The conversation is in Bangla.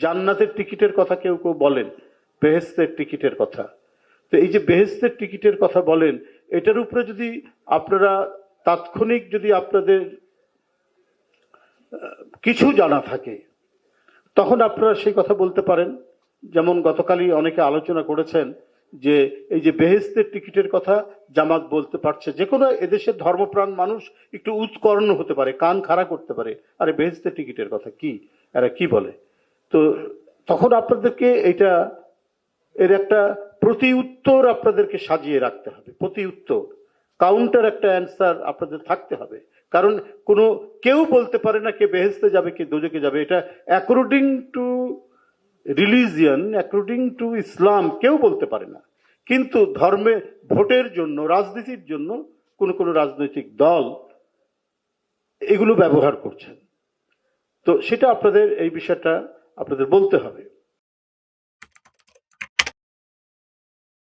জান্নাতের টিকিটের কথা কেউ কেউ বলেন বেহেস্তের টিকিটের কথা। তো এই যে বেহেস্তের টিকিটের কথা বলেন, এটার উপরে যদি আপনারা তাৎক্ষণিক যদি আপনাদের কিছু জানা থাকে, তখন আপনারা সেই কথা বলতে পারেন। যেমন গতকালই অনেকে আলোচনা করেছেন যে এই যে বেহেস্তের টিকিটের কথা জামাত বলতে পারছে। যে কোনো এদেশের ধর্মপ্রাণ মানুষ একটু উৎকর্ণ হতে পারে, কান খাড়া করতে পারে। আরে বেহেস্তের টিকিটের কথা কি? এরা কি বলে? তো তখন আপনাদেরকে এটা, এর একটা প্রতি উত্তর আপনাদেরকে সাজিয়ে রাখতে হবে প্রতি উত্তর কাউন্টার একটা অ্যান্সার আপনাদের থাকতে হবে। কারণ কোনো, কেউ বলতে পারে না কে বেহেস্তে যাবে, কে দোজকে যাবে। এটা according to religion according to Islam কেউ বলতে পারে না। কিন্তু ধর্মে, ভোটের জন্য, রাজনীতির জন্য কোন কোন রাজনৈতিক দল এগুলো ব্যবহার করছেন। তো সেটা আপনাদের এই বিষয়টা আপনাদের বলতে হবে।